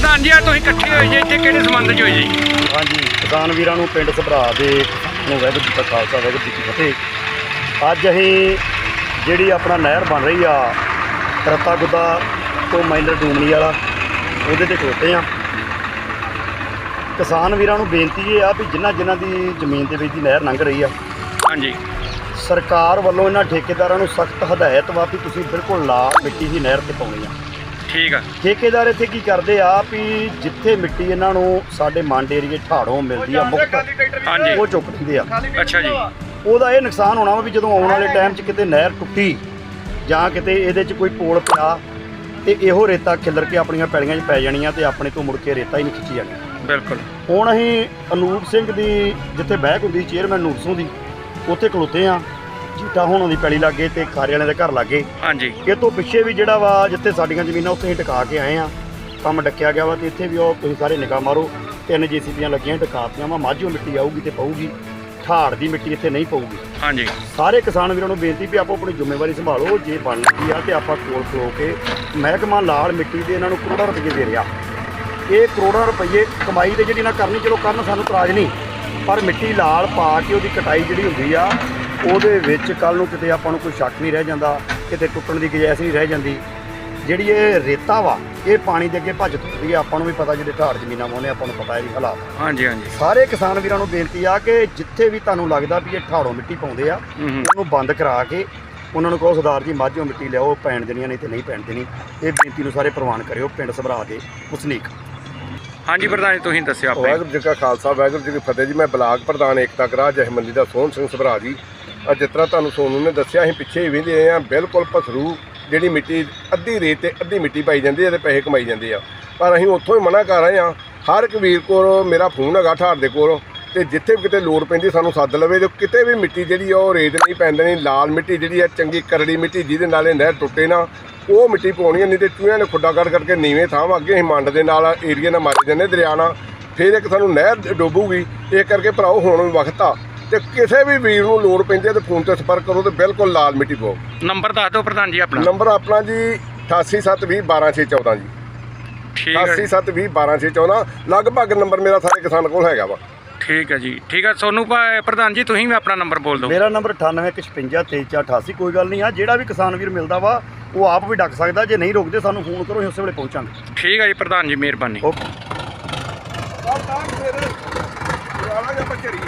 ਪ੍ਰਧਾਨ ਜੀ ਆ ਤੁਸੀਂ ਇਕੱਠੇ ਹੋਏ ਜੀ ਇੱਥੇ ਕਿਹੜੇ ਸੰਬੰਧ 'ਚ ਹੋਏ ਜੀ? ਹਾਂਜੀ ਕਿਸਾਨ ਵੀਰਾਂ ਨੂੰ ਪਿੰਡ ਸਭਰਾ ਦੇ ਨੂੰ ਵਾਹਿਗੁਰੂ ਜੀ ਕਾ ਖਾਲਸਾ ਵਾਹਿਗੁਰੂ ਜੀ ਕੀ ਫਤਿਹ। ਅੱਜ ਅਸੀਂ ਜਿਹੜੀ ਆਪਣਾ ਨਹਿਰ ਬਣ ਰਹੀ ਆ ਕਰਤਾ ਗੁੱਦਾ ਤੋਂ ਮਾਈਨਰ ਡੂਮਣੀ ਵਾਲਾ ਉਹਦੇ ਤੇ ਖਲੋਤੇ ਆ। ਕਿਸਾਨ ਵੀਰਾਂ ਨੂੰ ਬੇਨਤੀ ਇਹ ਆ ਵੀ ਜਿਨ੍ਹਾਂ ਜਿਨ੍ਹਾਂ ਦੀ ਜ਼ਮੀਨ ਦੇ ਵਿੱਚ ਦੀ ਨਹਿਰ ਲੰਘ ਰਹੀ ਆ ਹਾਂਜੀ। ਸਰਕਾਰ ਵੱਲੋਂ ਇਹਨਾਂ ਠੇਕੇਦਾਰਾਂ ਨੂੰ ਸਖਤ ਹਦਾਇਤ ਵਾ ਵੀ ਤੁਸੀਂ ਬਿਲਕੁਲ ਲਾਲ ਮਿੱਟੀ ਦੀ ਨਹਿਰ ਤੇ ਪਾਉਣੀ ਆ। ਠੀਕ ਆ। ਠੇਕੇਦਾਰ ਇੱਥੇ ਕੀ ਕਰਦੇ ਆ ਵੀ ਜਿੱਥੇ ਮਿੱਟੀ ਇਹਨਾਂ ਨੂੰ ਸਾਡੇ ਮੰਡ ਏਰੀਏ ਠਾੜੋਂ ਮਿਲਦੀ ਆ ਮੁਕਤ ਹਾਂਜੀ। ਉਹ ਚੁੱਕ ਲੈਂਦੇ ਆ। ਅੱਛਾ ਜੀ। ਉਹਦਾ ਇਹ ਨੁਕਸਾਨ ਹੋਣਾ ਵਾ ਵੀ ਜਦੋਂ ਆਉਣ ਵਾਲੇ ਟਾਈਮ 'ਚ ਕਿਤੇ ਨਹਿਰ ਟੁੱਟੀ ਜਾਂ ਕਿਤੇ ਇਹਦੇ 'ਚ ਕੋਈ ਪੋਲ ਪਿਆ ਤੇ ਇਹੋ ਰੇਤਾ ਖਿੱਲਰ ਕੇ ਆਪਣੀਆਂ ਪੈਲੀਆਂ 'ਚ ਪੈ ਜਾਣੀਆਂ ਤੇ ਆਪਣੇ ਤੋਂ ਮੁੜ ਕੇ ਰੇਤਾ ਹੀ ਨਹੀਂ ਖਿੱਚੀ ਜਾਣੀ। ਬਿਲਕੁਲ। ਹੁਣ ਅਸੀਂ ਅਨੂਪ ਸਿੰਘ ਦੀ ਜਿੱਥੇ ਬਹਿਕ ਹੁੰਦੀ ਚੇਅਰਮੈਨ ਨੂਰਸੋਂ ਦੀ ਉੱਥੇ ਖਲੋਤੇ ਆ। ਜੀਟਾ ਹੋਣਾ ਦੀ ਪੈਲੀ ਲੱਗੇ ਤੇ ਖਾਰੇ ਵਾਲਿਆਂ ਦੇ ਘਰ ਲੱਗੇ। ਹਾਂਜੀ। ਇਹ ਤੋਂ ਪਿੱਛੇ ਵੀ ਜਿਹੜਾ ਵਾ ਜਿੱਥੇ ਸਾਡੀਆਂ ਜ਼ਮੀਨਾਂ ਉੱਥੇ ਅਸੀਂ ਟਿਕਾ ਕੇ ਆਏ ਆ। ਕੰਮ ਡੱਕਿਆ ਗਿਆ ਵਾ ਤੇ ਇੱਥੇ ਵੀ ਉਹ ਤੁਸੀਂ ਸਾਰੇ ਨਿਗਾਹ ਮਾਰੋ ਤਿੰਨ ਜੀਸੀਪੀਆਂ ਲੱਗੀਆਂ ਟਿਕਾਤੀਆਂ ਵਾ ਮਾਝੋਂ ਮਿੱਟੀ ਆਊਗੀ ਤੇ ਪਊਗੀ। ਠਾੜ ਦੀ ਮਿੱਟੀ ਇੱਥੇ ਨਹੀਂ ਪਊਗੀ। ਹਾਂਜੀ। ਸਾਰੇ ਕਿਸਾਨ ਵੀਰਾਂ ਨੂੰ ਬੇਨਤੀ ਵੀ ਆਪੋ ਆਪਣੀ ਜ਼ਿੰਮੇਵਾਰੀ ਸੰਭਾਲੋ ਜੇ ਬਣ ਲੱਗੀ ਆ ਤੇ ਆਪਾਂ ਕੋਲ ਖਲੋ ਕੇ ਮਹਿਕਮਾ ਲਾਲ ਮਿੱਟੀ ਦੇ ਇਹਨਾਂ ਨੂੰ ਕਰੋੜਾਂ ਰੁਪਏ ਦੇ ਰਿਹਾ। ਇਹ ਕਰੋੜਾਂ ਰੁਪਏ ਕਮਾਈ ਤੇ ਜਿਹੜੀ ਨਾ ਕਰਨੀ ਚਲੋ ਕਰਨ ਸਾਨੂੰ ਇਤਰਾਜ਼ ਨਹੀਂ ਪਰ ਮਿੱਟੀ ਲਾਲ ਪਾ ਕੇ ਉਹਦੀ ਕਟਾਈ ਜਿਹੜੀ ਹੁੰਦੀ ਆ ਉਹਦੇ ਵਿੱਚ ਕੱਲ ਨੂੰ ਕਿਤੇ ਆਪਾਂ ਨੂੰ ਕੋਈ ਸ਼ੱਕ ਨਹੀਂ ਰਹਿ ਜਾਂਦਾ ਕਿਤੇ ਟੁੱਟਣ ਦੀ ਗੁੰਜਾਇਸ਼ ਨਹੀਂ ਰਹਿ ਜਾਂਦੀ। ਜਿਹੜੀ ਇਹ ਰੇਤਾ ਵਾ ਇਹ ਪਾਣੀ ਦੇ ਅੱਗੇ ਭੱਜ ਤੁਰਦੀ ਆ ਆਪਾਂ ਨੂੰ ਵੀ ਪਤਾ ਜਿਹੜੇ ਢਾੜ ਜ਼ਮੀਨਾਂ ਮੋਨੇ ਆਪਾਂ ਨੂੰ ਪਤਾ ਇਹਦੀ ਹਾਲਾਤ ਹਾਂਜੀ ਹਾਂਜੀ। ਸਾਰੇ ਕਿਸਾਨ ਵੀਰਾਂ ਨੂੰ ਬੇਨਤੀ ਆ ਕਿ ਜਿੱਥੇ ਵੀ ਤੁਹਾਨੂੰ ਲੱਗਦਾ ਵੀ ਇਹ ਠਾੜੋਂ ਮਿੱਟੀ ਪਾਉਂਦੇ ਆ ਉਹਨੂੰ ਬੰਦ ਕਰਾ ਕੇ ਉਹਨਾਂ ਨੂੰ ਕਹੋ ਸਰਦਾਰ ਜੀ ਮਾਝੋਂ ਮਿੱਟੀ ਲਿਆਓ ਪੈਣ ਦੇਣੀਆਂ ਨਹੀਂ ਤੇ ਨਹੀਂ ਪੈਣ ਦੇਣੀ। ਇਹ ਬੇਨਤੀ ਨੂੰ ਸਾਰੇ ਪ੍ਰਵਾਨ ਕਰਿਓ ਪਿੰਡ ਸਭਰਾ ਦੇ ਵਸਨੀਕ ਹਾਂਜੀ ਪ੍ਰਧਾਨ ਜੀ ਤੁਸੀਂ ਦੱਸਿਓ ਆਪਣੇ ਵਾਹਿਗੁਰੂ ਜੀ ਕਾ ਖਾਲਸਾ ਵਾਹਿਗੁਰੂ ਜੀ ਕੀ ਫਤਿਹ ਜੀ। ਮੈਂ ਬਲਾਕ ਪ੍ਰਧਾਨ ਏਕਤਾ ਕਰਾ ਜਹਮੰਦੀ ਦਾ ਸੋਹਣ ਸਿੰਘ ਸਭਰਾ ਜੀ। ਅੱਜ ਜਿਸ ਤਰ੍ਹਾਂ ਤੁਹਾਨੂੰ ਸੋਨੂ ਨੇ ਦੱਸਿਆ ਅਸੀਂ ਪਿੱਛੇ ਹੀ ਵਿੰਦੇ ਆ ਬਿਲਕੁਲ ਪਥਰੂ ਜਿਹੜੀ ਮਿੱਟੀ ਅੱਧੀ ਰੇਤ ਤੇ ਅੱਧੀ ਮਿੱਟੀ ਪਾਈ ਜਾਂਦੀ ਹੈ ਤੇ ਪੈਸੇ ਕਮਾਈ ਜਾਂਦੇ ਆ। ਪਰ ਅਸੀਂ ਉੱਥੋਂ ਹੀ ਮਨਾ ਕਰ ਰਹੇ ਆ ਹਰ ਇੱਕ ਵੀਰ ਕੋਲ ਮੇਰਾ ਫੋਨ ਹੈਗਾ ਠਾਰ ਦੇ ਕੋਲ ਤੇ ਜਿੱਥੇ ਵੀ ਕਿਤੇ ਲੋੜ ਪੈਂਦੀ ਸਾਨੂੰ ਸੱਦ ਲਵੇ ਜੋ ਕਿਤੇ ਵੀ ਮਿੱਟੀ ਜਿਹੜੀ ਆ ਉਹ ਰੇਤ ਨਹੀਂ ਪੈਂਦੀ ਨਹੀਂ ਲਾਲ ਮਿੱਟੀ ਜਿਹੜੀ ਆ ਚੰਗੀ ਕਰੜੀ ਮਿੱਟੀ ਜਿਹਦੇ ਨਾਲ ਇਹ ਨਹਿਰ ਟੁੱਟੇ ਨਾ ਉਹ ਮਿੱਟੀ ਪਾਉਣੀ ਆ, ਨਹੀਂ ਤੇ ਚੂਹਿਆਂ ਨੇ ਖੁੱਡਾ ਕੱਢ ਕਰਕੇ ਨੀਵੇਂ ਥਾਂ ਅੱਗੇ ਅਸੀਂ ਮੰਡ ਦੇ ਨਾਲ ਏਰੀਆ ਨਾਲ ਮਾਰੇ ਜਾਂਦੇ ਦਰਿਆ ਨਾਲ ਫਿਰ ਇੱਕ ਸਾਨੂੰ ਨਹਿਰ ਡੋਬੂਗੀ ਇਹ ਕਰਕੇ ਭਰਾਓ ਹੁਣ ਵਕਤ ਆ। ਤੇ ਕਿਸੇ ਵੀ ਵੀਰ ਨੂੰ ਲੋੜ ਪੈਂਦੀ ਹੈ ਤੇ ਫੋਨ ਤੇ ਸੰਪਰਕ ਕਰੋ ਤੇ ਬਿਲਕੁਲ ਲਾਲ ਮਿੱਟੀ ਪਾਓ। ਨੰਬਰ ਦੱਸ ਦਿਓ ਪ੍ਰਧਾਨ ਜੀ ਆਪਣਾ। ਨੰਬਰ ਆਪਣਾ ਜੀ 8872012614 ਜੀ। ਠੀਕ ਹੈ ਜੀ, 8872012614 ਲਗਭਗ ਨੰਬਰ ਮੇਰਾ ਸਾਰੇ ਕਿਸਾਨ ਕੋਲ ਹੈਗਾ ਵਾ। ਠੀਕ ਹੈ ਜੀ। ਠੀਕ ਹੈ ਸੋਨੂੰ ਭਾ- ਪ੍ਰਧਾਨ ਜੀ ਤੁਸੀਂ ਵੀ ਆਪਣਾ ਨੰਬਰ ਬੋਲ ਦਿਓ। ਮੇਰਾ ਨੰਬਰ 9815533488 ਕੋਈ ਗੱਲ ਨਹੀਂ ਆ। ਜਿਹੜਾ ਵੀ ਕਿਸਾਨ ਵੀਰ ਮਿਲਦਾ ਵਾ ਉਹ ਆਪ ਵੀ ਡੱਕ ਸਕਦਾ। ਜੇ ਨਹੀਂ ਰੁਕਦੇ ਸਾਨੂੰ ਫੋਨ ਕਰੋ ਅਸੀਂ ਉਸੇ ਵੇਲੇ ਪਹੁੰਚਾਂਗੇ। ਠੀਕ ਹੈ ਜੀ ਪ੍ਰਧਾਨ ਜੀ ਮਿਹਰਬਾਨੀ। ਓਕੇ। ਤਾਂ ਫਿਰ ਪੁਰਾਣਾ ਜਿਹਾ ਪਚਰੀ